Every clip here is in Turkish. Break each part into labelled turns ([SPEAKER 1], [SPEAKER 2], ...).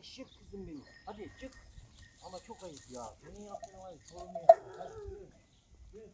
[SPEAKER 1] Eşek kızım benim. Hadi çık. Ama çok ayıp ya. Senin yaptığın ayıp. Sorun yok. Hadi yürü. Yürü.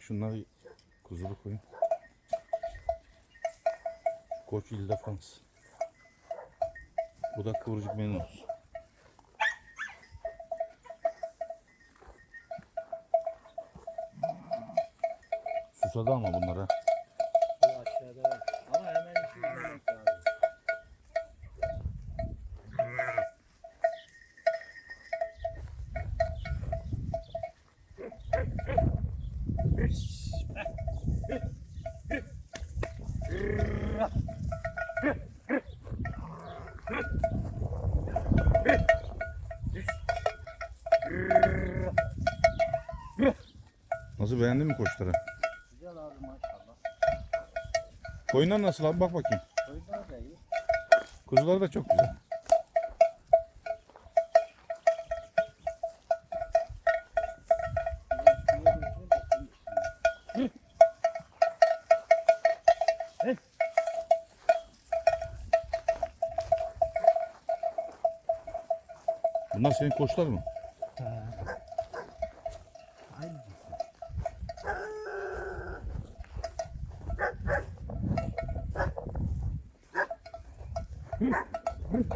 [SPEAKER 2] Bak şunları kuzulu koyun. Koç İldefans. Bu da kıvırcık meninos. Susadı ama bunlara.
[SPEAKER 1] Şu aşağıda var. Ama hemen işi bilmemek lazım.
[SPEAKER 2] Nasıl beğendin mi koçları?
[SPEAKER 1] Güzel abi maşallah.
[SPEAKER 2] Koyunlar nasıl abi bak bakayım.
[SPEAKER 1] Koyunlar da iyi.
[SPEAKER 2] Kuzular da çok güzel. Bunlar senin koçlar mı? Sus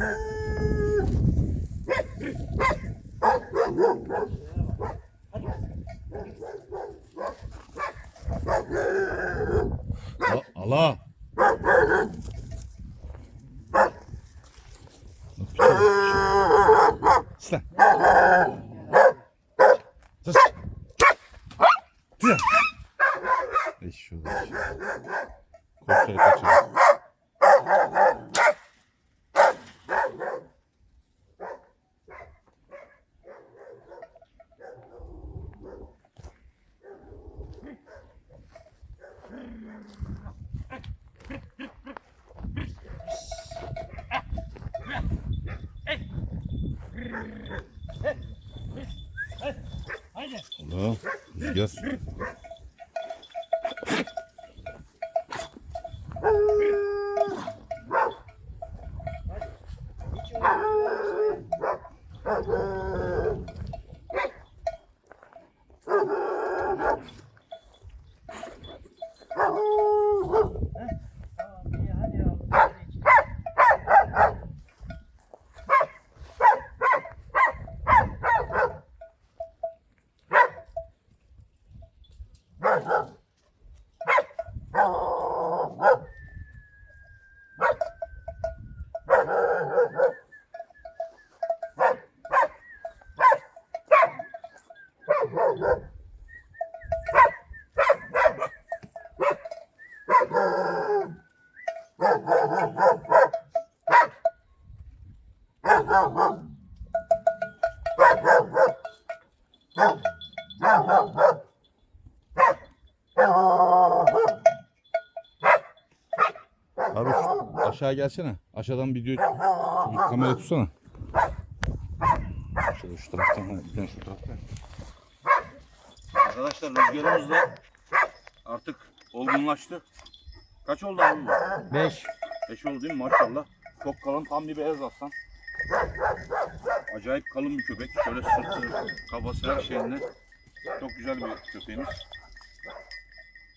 [SPEAKER 2] Ah! Rüzgar. Aşağı gelsene. Aşağıdan video bir kamera tutsana. Şöyle şu taraftan bir şu taraftan.
[SPEAKER 3] Arkadaşlar rüzgarımız da artık olgunlaştı. Kaç oldu abi bu?
[SPEAKER 1] 5.
[SPEAKER 3] 5 oldu değil mi maşallah. Çok kalın tam bir beyaz aslan. Acayip Acayip kalın bir köpek. Şöyle sırtı, kafası her şeyinde. Çok güzel bir köpeğimiz.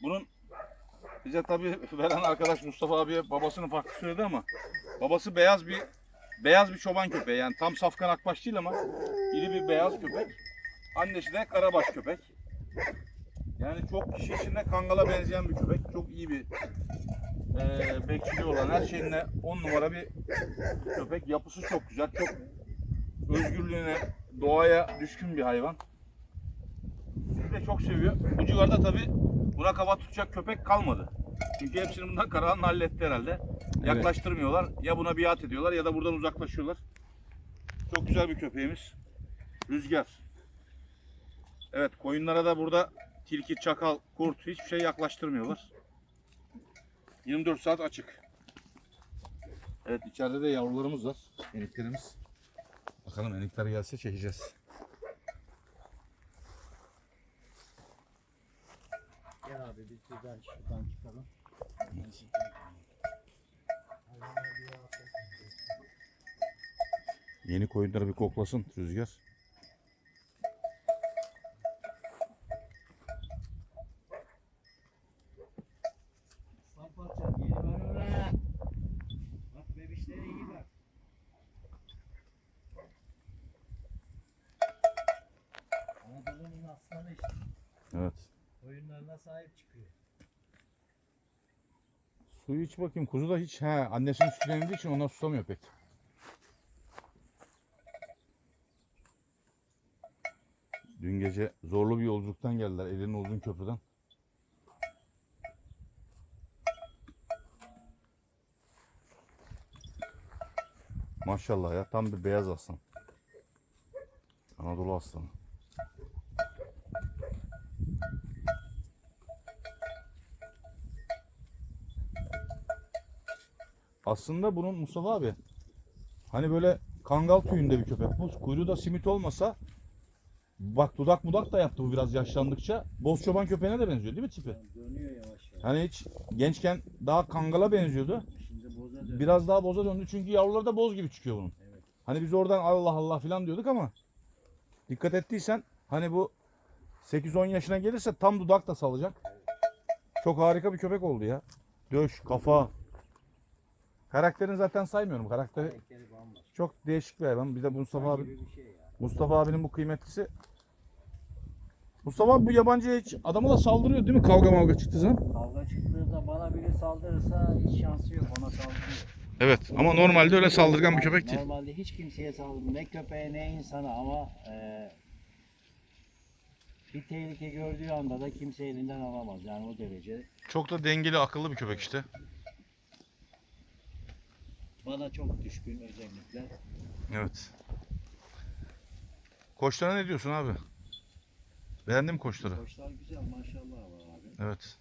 [SPEAKER 3] Bunun bize tabii veren arkadaş Mustafa abiye babasını farklı söyledi ama babası beyaz bir beyaz bir çoban köpeği. Yani tam safkan akbaş değil ama iri bir beyaz köpek. Annesi de karabaş köpek. Yani çok kişi içinde kangala benzeyen bir köpek. Çok iyi bir eee bekçiliği olan her şeyinde on numara bir köpek. Yapısı çok güzel. Çok özgürlüğüne, doğaya düşkün bir hayvan. Bizi de çok seviyor. Bu civarda tabi buna kafa tutacak köpek kalmadı. Çünkü hepsini bundan Karahan halletti herhalde. Yaklaştırmıyorlar. Ya buna biat ediyorlar ya da buradan uzaklaşıyorlar. Çok güzel bir köpeğimiz. Rüzgar. Evet koyunlara da burada tilki, çakal, kurt hiçbir şey yaklaştırmıyorlar. 24 saat açık. Evet içeride de yavrularımız var. Eniklerimiz. Bakalım enikler gelse çekeceğiz.
[SPEAKER 1] Gel abi biz buradan şuradan çıkalım.
[SPEAKER 2] Yeni koyunları bir koklasın Rüzgar.
[SPEAKER 1] Aslan parçam yeni var öyle. Bak bebişlere iyi bak. Anadolu'nun aslanı işte.
[SPEAKER 2] Evet.
[SPEAKER 1] Oyunlarına sahip çıkıyor.
[SPEAKER 2] Suyu iç bakayım. Kuzu da hiç he annesinin sütünü emdiği için ona susamıyor pek. Dün gece zorlu bir yolculuktan geldiler. Elinin uzun köprüden. Maşallah ya tam bir beyaz aslan. Anadolu aslanı. Aslında bunun Mustafa abi hani böyle kangal tüyünde bir köpek bu. Kuyruğu da simit olmasa bak dudak mudak da yaptı bu biraz yaşlandıkça. Boz çoban köpeğine de benziyor değil mi tipi?
[SPEAKER 1] Dönüyor yavaş yavaş.
[SPEAKER 2] Hani hiç gençken daha kangala benziyordu.
[SPEAKER 1] Şimdi boza dönüyor.
[SPEAKER 2] Biraz daha boza döndü çünkü yavruları da boz gibi çıkıyor bunun.
[SPEAKER 1] Evet.
[SPEAKER 2] Hani biz oradan Allah Allah falan diyorduk ama dikkat ettiysen hani bu 8-10 yaşına gelirse tam dudak da salacak. Çok harika bir köpek oldu ya. Döş, kafa. Karakterini zaten saymıyorum. Karakteri çok değişik bir hayvan. Bir de Mustafa abi,
[SPEAKER 1] şey ya.
[SPEAKER 2] Mustafa abinin bu kıymetlisi. Mustafa abi bu yabancıya hiç adamı da saldırıyor değil mi? Kavga mavga çıktığı zaman.
[SPEAKER 1] Kavga çıktığında bana biri saldırırsa hiç şansı yok ona saldırıyor.
[SPEAKER 2] Evet ama normalde öyle saldırgan bir köpek değil.
[SPEAKER 1] Normalde hiç kimseye saldırmıyor. Ne köpeğe ne insana ama e, bir tehlike gördüğü anda da kimse elinden alamaz. Yani o derece.
[SPEAKER 2] Çok da dengeli, akıllı bir köpek işte.
[SPEAKER 1] Bana çok düşkün özellikle.
[SPEAKER 2] Evet. Koçlara ne diyorsun abi? Beğendin mi koçları?
[SPEAKER 1] Koçlar güzel maşallah var abi.
[SPEAKER 2] Evet.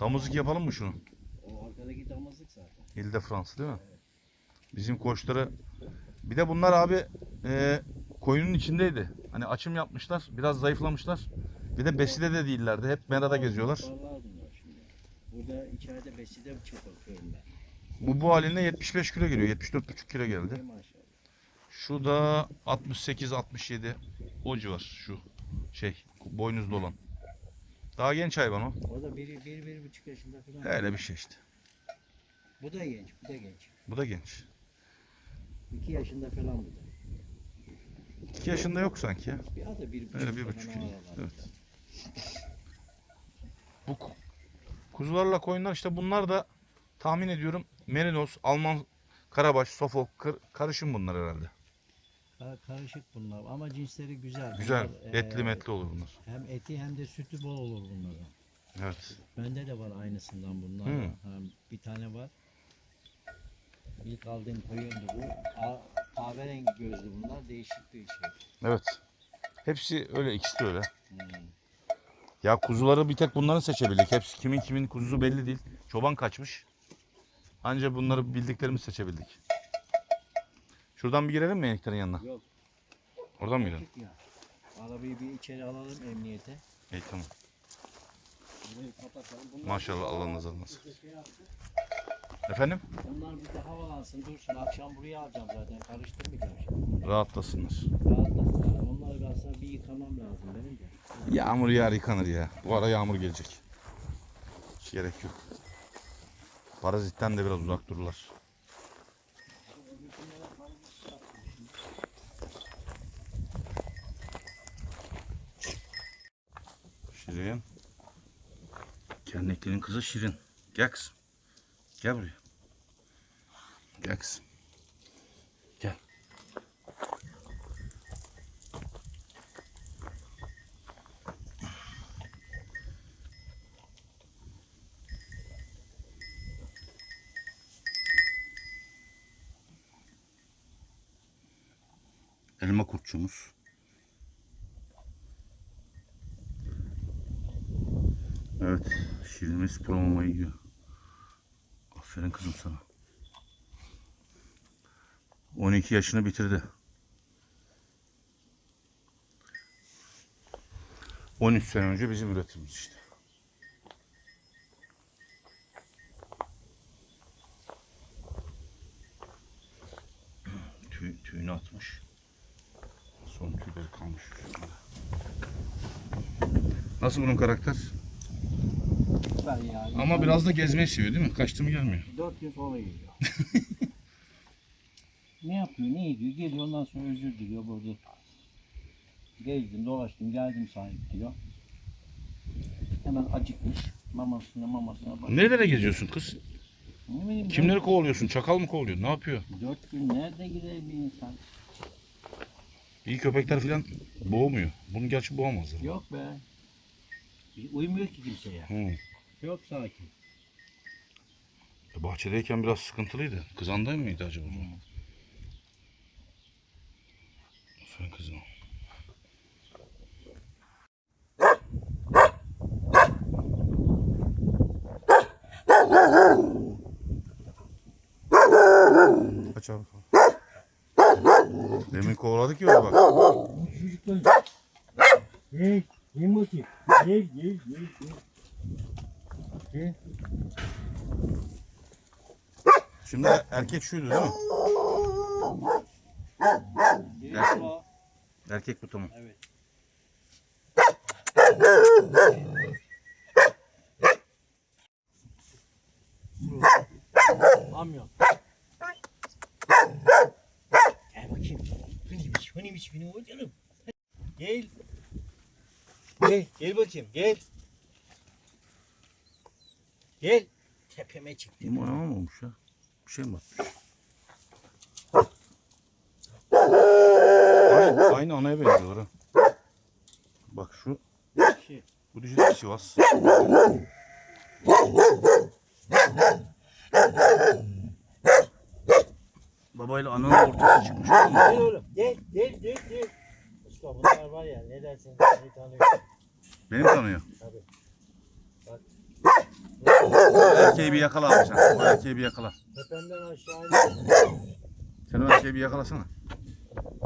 [SPEAKER 2] Damızlık yapalım mı şunu?
[SPEAKER 1] O arkadaki damızlık zaten.
[SPEAKER 2] İl de Fransa değil mi? Bizim koçları bir de bunlar abi e, koyunun içindeydi. Hani açım yapmışlar, biraz zayıflamışlar. Bir de beside de değillerdi. Hep merada geziyorlar.
[SPEAKER 1] Vallahi bunlar şimdi. Burada içeride beside çok bakıyorum ben.
[SPEAKER 2] Bu bu halinde 75 kilo geliyor. 74,5 kilo geldi. Şu da 68 67 o civar şu şey boynuzlu olan. Daha genç hayvan o.
[SPEAKER 1] O da bir, bir, bir buçuk yaşında falan.
[SPEAKER 2] Öyle bir şey işte.
[SPEAKER 1] Bu da genç, bu da genç.
[SPEAKER 2] Bu da genç.
[SPEAKER 1] İki yaşında falan bu da.
[SPEAKER 2] 2 yaşında yok sanki ya.
[SPEAKER 1] Bir adı bir buçuk.
[SPEAKER 2] Öyle bir
[SPEAKER 1] falan
[SPEAKER 2] buçuk.
[SPEAKER 1] aralar.
[SPEAKER 2] Evet. Bu ku- kuzularla koyunlar işte bunlar da tahmin ediyorum Merinos, Alman Karabaş, Sofok kır- karışım bunlar herhalde.
[SPEAKER 1] Ha, karışık bunlar ama cinsleri güzel.
[SPEAKER 2] Güzel,
[SPEAKER 1] Bunlar,
[SPEAKER 2] etli
[SPEAKER 1] e,
[SPEAKER 2] metli olur bunlar.
[SPEAKER 1] Hem eti hem de sütü bol olur bunların.
[SPEAKER 2] Evet.
[SPEAKER 1] Bende de var aynısından bunlar.
[SPEAKER 2] Hı.
[SPEAKER 1] Ha, bir tane var. İlk aldığım koyundu bu. A, kahverengi gözlü bunlar. Değişik bir şey.
[SPEAKER 2] Evet. Hepsi öyle, ikisi de öyle.
[SPEAKER 1] Hmm.
[SPEAKER 2] Ya kuzuları bir tek bunların seçebildik. Hepsi kimin kimin kuzusu belli değil. Çoban kaçmış. Anca bunları bildiklerimizi seçebildik. Şuradan bir girelim mi eniklerin yanına?
[SPEAKER 1] Yok.
[SPEAKER 2] Oradan mı girelim?
[SPEAKER 1] Ya. Arabayı bir içeri alalım emniyete.
[SPEAKER 2] İyi tamam. Maşallah Allah nazarınız.
[SPEAKER 1] bir şey.
[SPEAKER 2] Efendim?
[SPEAKER 1] Bunlar bir de havalansın dursun. Akşam buraya alacağım zaten. Karıştırmayacağım şimdi.
[SPEAKER 2] rahatlasınlar.
[SPEAKER 1] Rahatlasınlar. Onlar kalsa bir yıkamam lazım benim de.
[SPEAKER 2] Yağmur yağar yıkanır ya. Bu ara yağmur gelecek. Hiç gerek yok. Parazitten de biraz uzak dururlar. Şirin. Kerneklerin kızı Şirin. Gel kızım. Gel buraya. Gel kızım. Gel. Kurtçumuz. Evet, Şirinimiz promoma yiyor. Aferin kızım sana. 12 yaşını bitirdi. 13 sene önce bizim üretimimiz işte. Tüy, tüyünü atmış. Son tüyleri kalmış üstünde. Nasıl bunun karakter?
[SPEAKER 1] Süper ya.
[SPEAKER 2] Ama biraz da gezmeyi seviyor değil mi? Kaçtı mı gelmiyor.
[SPEAKER 1] Dört gün sonra geliyor. ne yapıyor, ne ediyor? Geliyor ondan sonra özür diliyor burada. Gezdim, dolaştım, geldim sahip diyor. Hemen acıkmış. Mamasına mamasına bak.
[SPEAKER 2] Nerelere geziyorsun kız?
[SPEAKER 1] Ne bileyim,
[SPEAKER 2] Kimleri kovalıyorsun? Çakal mı kovalıyor? Ne yapıyor?
[SPEAKER 1] Dört gün nerede gider bir insan?
[SPEAKER 2] İyi köpekler falan boğmuyor. Bunu gerçi boğamazlar.
[SPEAKER 1] Yok be. Bir Uymuyor ki kimseye.
[SPEAKER 2] Hı.
[SPEAKER 1] Çok sakin.
[SPEAKER 2] E, Bahçedeyken biraz sıkıntılıydı. Kızanday mıydı acaba? Aferin kızım. Kaç abi. Demin kovaladık ya bak.
[SPEAKER 1] Çocuklar. Gel, gel bakayım. Gel, gel, gel, gel. Gel.
[SPEAKER 2] Şimdi erkek şuydu değil mi?
[SPEAKER 1] O.
[SPEAKER 2] Erkek bu tamam.
[SPEAKER 1] Evet. Amyon. Gel bakayım. Hınıymış, hınıymış benim o canım. Gel. Gel, gel bakayım, gel. Gel. Tepeme çıktı.
[SPEAKER 2] Limon ama olmuş ya. Bir şey mi batmış? Aynı, aynı anaya benziyorlar ha. Bak şu,
[SPEAKER 1] Şey,
[SPEAKER 2] bu dişi de Sivas. Babayla ananın ortası çıkmış.
[SPEAKER 1] Gel oğlum, gel, gel, gel, gel. Usta bunlar var ya, ne dersin, seni tanıyor.
[SPEAKER 2] Beni mi tanıyor?
[SPEAKER 1] Tabii. Bak.
[SPEAKER 2] Erkeği bir yakala abi sen. O erkeği bir yakala.
[SPEAKER 1] Tepemden aşağı iniyor.
[SPEAKER 2] Sen o erkeği bir yakalasana.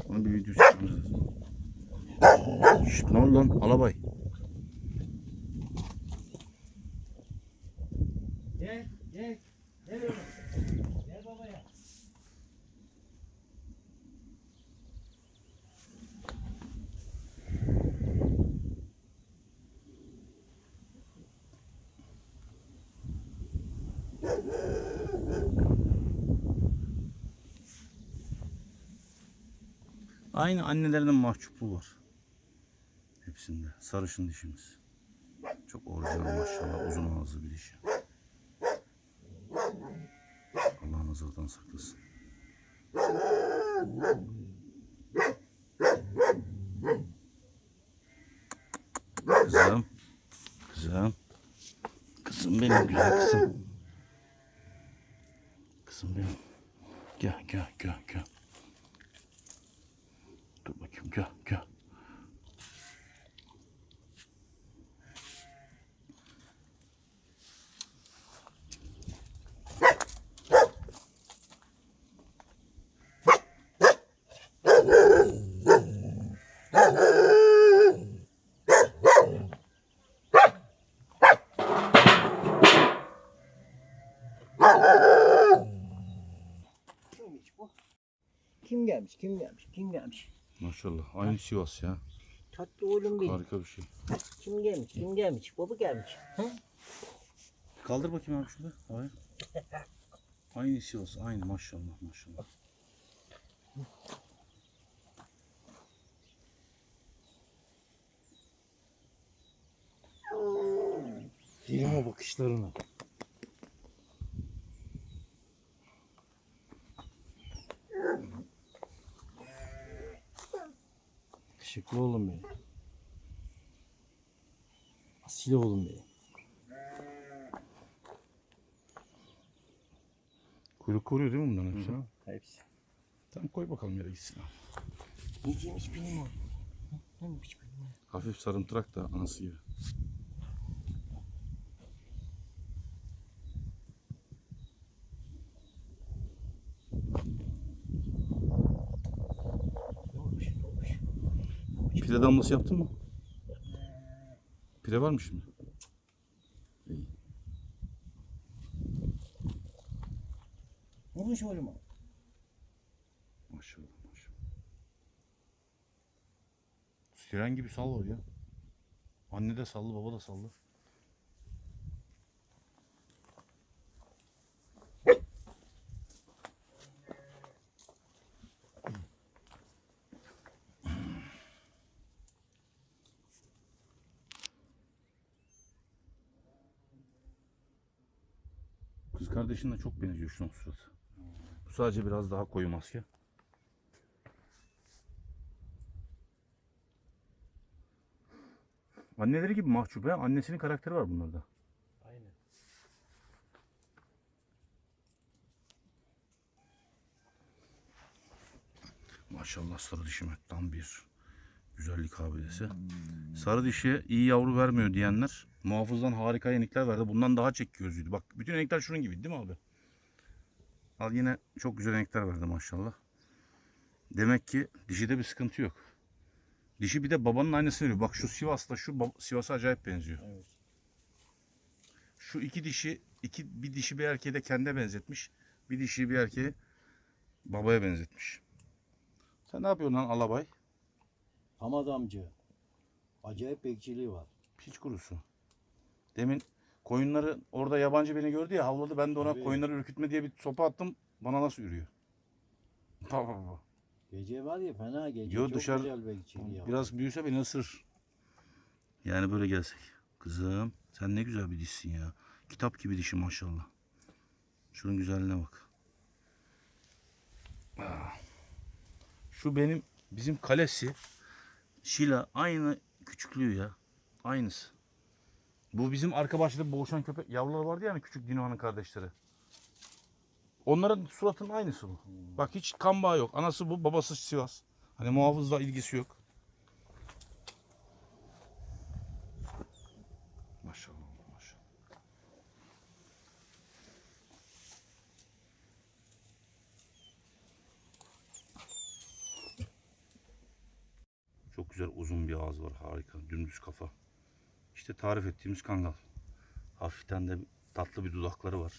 [SPEAKER 2] Onun bir videosu lazım. Şşt ne oldu lan? Alabay.
[SPEAKER 1] Gel, gel. Gel oğlum. Gel babaya.
[SPEAKER 2] Aynı annelerinin mahcupluğu var. Hepsinde. Sarışın dişimiz. Çok orijinal maşallah. Uzun ağızlı bir dişi. Allah nazardan saklasın. Kızım. Kızım. Kızım benim güzel kızım. Kızım benim. Gel gel gel gel. Dur bakayım gel gel.
[SPEAKER 1] Kimmiş bu? Kim geldi? gelmiş? Kim gelmiş? Kim gelmiş?
[SPEAKER 2] Maşallah. Aynı Sivas ya.
[SPEAKER 1] Tatlı oğlum benim.
[SPEAKER 2] Harika bir şey.
[SPEAKER 1] Kim gelmiş? Kim gelmiş? Baba gelmiş. Hı?
[SPEAKER 2] Kaldır bakayım abi şurada. Hayır. Aynı Sivas. Aynı maşallah maşallah.
[SPEAKER 1] Yerim o Yakışıklı oğlum benim. Asil oğlum benim.
[SPEAKER 2] Kuyruk koruyor değil mi bunların hepsi?
[SPEAKER 1] Hepsi.
[SPEAKER 2] Tamam koy bakalım yere gitsin abi.
[SPEAKER 1] O. Neymiş benim o?
[SPEAKER 2] Hafif sarımtırak da anası gibi.
[SPEAKER 1] Ne olmuş? Ne olmuş?
[SPEAKER 2] Pire damlası yaptın mı? Pire var mı şimdi? İyi.
[SPEAKER 1] Olmuş oğlum?
[SPEAKER 2] Maşallah maşallah. Siren gibi sal var ya. Anne de sallı baba da sallı. Kız kardeşinle çok benziyor şunun suratı. Bu sadece biraz daha koyu maske. Anneleri gibi mahcup ya. Annesinin karakteri var bunlarda.
[SPEAKER 1] Aynen.
[SPEAKER 2] Maşallah sarı dişi tam bir güzellik abidesi. Sarı dişi iyi yavru vermiyor diyenler muhafızdan harika yenikler verdi. Bundan daha çek gözlüydü. Bak bütün yenikler şunun gibi değil mi abi? Al yine çok güzel yenikler verdi maşallah. Demek ki dişide bir sıkıntı yok. Dişi bir de babanın aynısını veriyor. Bak şu Sivas'la şu Sivas'a acayip benziyor.
[SPEAKER 1] Evet.
[SPEAKER 2] Şu iki dişi, iki bir dişi bir erkeği de kendine benzetmiş. Bir dişi bir erkeği babaya benzetmiş. Sen ne yapıyorsun lan alabay?
[SPEAKER 1] Hamad amca. Acayip bekçiliği var.
[SPEAKER 2] Piç kurusu. Demin koyunları orada yabancı beni gördü ya havladı. Ben de ona
[SPEAKER 1] Tabii.
[SPEAKER 2] koyunları ürkütme diye bir sopa attım. Bana nasıl yürüyor? Baba baba.
[SPEAKER 1] Gece var ya fena gece.
[SPEAKER 2] Yo,
[SPEAKER 1] Çok
[SPEAKER 2] dışarı-
[SPEAKER 1] güzel bekçiliği yapar.
[SPEAKER 2] Biraz büyüse beni ısırır. Yani böyle gelsek. Kızım sen ne güzel bir dişsin ya. Kitap gibi dişi maşallah. Şunun güzelliğine bak. Ah. Şu benim bizim kalesi. Şila aynı küçüklüğü ya. Aynısı. Bu bizim arka bahçede boğuşan köpek yavrular vardı ya hani küçük Dino'nun kardeşleri. Onların suratının aynısı bu. Bak hiç kan bağı yok. Anası bu, babası Sivas. Hani muhafızla ilgisi yok. Maşallah maşallah. Çok güzel uzun bir ağız var harika. Dümdüz kafa. İşte tarif ettiğimiz kangal. Hafiften de tatlı bir dudakları var.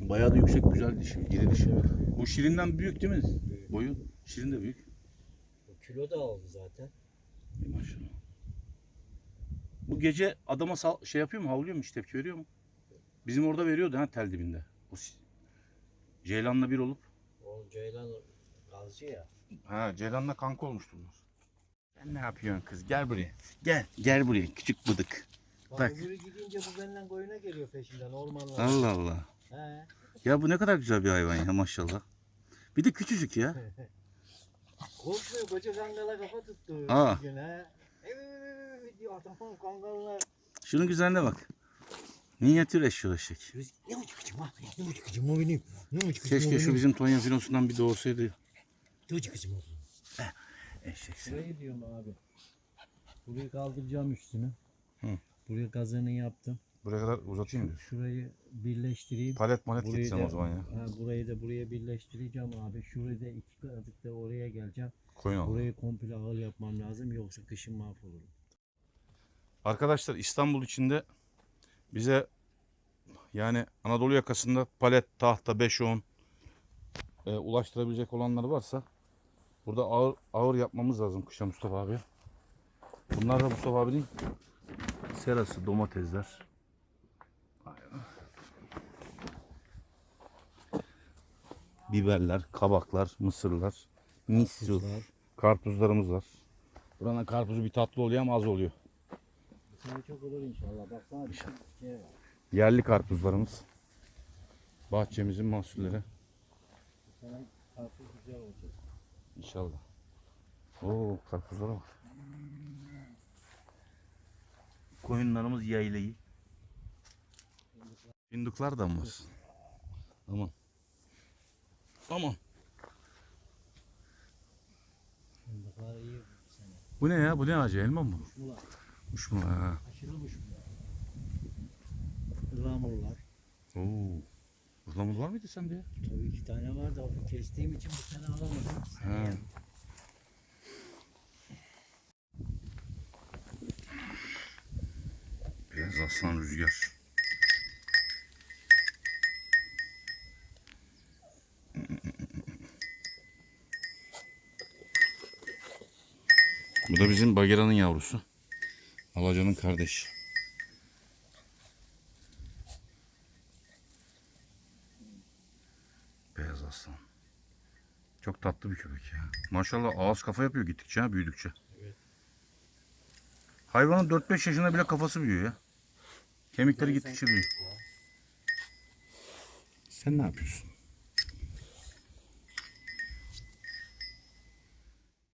[SPEAKER 2] Bayağı da yüksek güzel dişi. iri dişi. Bu Şirin'den büyük değil mi? Boyu. Şirin de büyük.
[SPEAKER 1] Kilo da aldı zaten.
[SPEAKER 2] İyi Maşallah. Bu gece adama sal- şey yapıyor mu? Havlıyor mu? Hiç tepki veriyor mu? Bizim orada veriyordu ha tel dibinde. O Ceylan'la bir olup.
[SPEAKER 1] O Ceylan gazcı ya.
[SPEAKER 2] Ha Ceylan'la kanka olmuştu bunlar. Sen ne yapıyorsun kız? Gel buraya. Gel. Gel buraya küçük bıdık.
[SPEAKER 1] Bak,
[SPEAKER 2] Bak.
[SPEAKER 1] öbürü gidince bu benden koyuna geliyor peşinden ormanlara.
[SPEAKER 2] Allah Allah.
[SPEAKER 1] He.
[SPEAKER 2] Ya bu ne kadar güzel bir hayvan ya maşallah. Bir de küçücük ya.
[SPEAKER 1] Korkmuyor koca kangala kafa tuttu.
[SPEAKER 2] Aa.
[SPEAKER 1] Bir gün, he. Evet diyor adamın kangalına.
[SPEAKER 2] Şunun güzelliğine bak. Minyatür eşşoğlu eşek.
[SPEAKER 1] Ne bu kızım ha? Ne bu kızım o benim? Ne bu kızım
[SPEAKER 2] Keşke şu bizim Tonya filosundan bir doğursaydı.
[SPEAKER 1] Bu kızım o?
[SPEAKER 2] Eşek sen.
[SPEAKER 1] Şurayı diyorum abi. Burayı kaldıracağım üstünü.
[SPEAKER 2] Hı.
[SPEAKER 1] Buraya gazını yaptım.
[SPEAKER 2] Buraya kadar uzatayım mı?
[SPEAKER 1] Şurayı birleştireyim.
[SPEAKER 2] Palet malet
[SPEAKER 1] Burayı
[SPEAKER 2] gitsem
[SPEAKER 1] da,
[SPEAKER 2] o zaman ya.
[SPEAKER 1] Ha, burayı da buraya birleştireceğim abi. Şurayı da iki kazık da oraya geleceğim.
[SPEAKER 2] Koyun al.
[SPEAKER 1] Burayı komple ağıl yapmam lazım yoksa kışın mahvolurum.
[SPEAKER 2] Arkadaşlar İstanbul içinde bize yani Anadolu yakasında palet, tahta, 5-10 e, ulaştırabilecek olanlar varsa burada ağır ağır yapmamız lazım kışa Mustafa abi. Bunlar da Mustafa abinin serası, domatesler. Aynen. Biberler, kabaklar, mısırlar, misu, karpuzlarımız var. Buranın karpuzu bir tatlı oluyor ama az oluyor.
[SPEAKER 1] Çok olur inşallah. Baksana bir şey var.
[SPEAKER 2] Yerli karpuzlarımız. Bahçemizin mahsulleri.
[SPEAKER 1] Karpuz güzel olacak.
[SPEAKER 2] İnşallah. Oo karpuzlara bak. Koyunlarımız yaylayı. Fındıklar da mı var? Aman. Aman.
[SPEAKER 1] Fındıklar iyi bu sene.
[SPEAKER 2] Bu ne ya? Bu ne ağacı? Elma mı?
[SPEAKER 1] Muşmula.
[SPEAKER 2] Kuş mu? Ha.
[SPEAKER 1] Aşırı muşmula. Ihlamurlar.
[SPEAKER 2] Oo. Ihlamur var mıydı sende ya?
[SPEAKER 1] Tabii iki tane var da kestiğim için bu sene alamadım.
[SPEAKER 2] Ha. Beyaz aslan rüzgar. Bu da bizim Bagira'nın yavrusu. Alacanın kardeşi. Beyaz aslan. Çok tatlı bir köpek ya. Maşallah ağız kafa yapıyor gittikçe ha, büyüdükçe. Hayvanın 4-5 yaşında bile kafası büyüyor ya. Kemikleri gittikçe büyüyor. Sen ne yapıyorsun?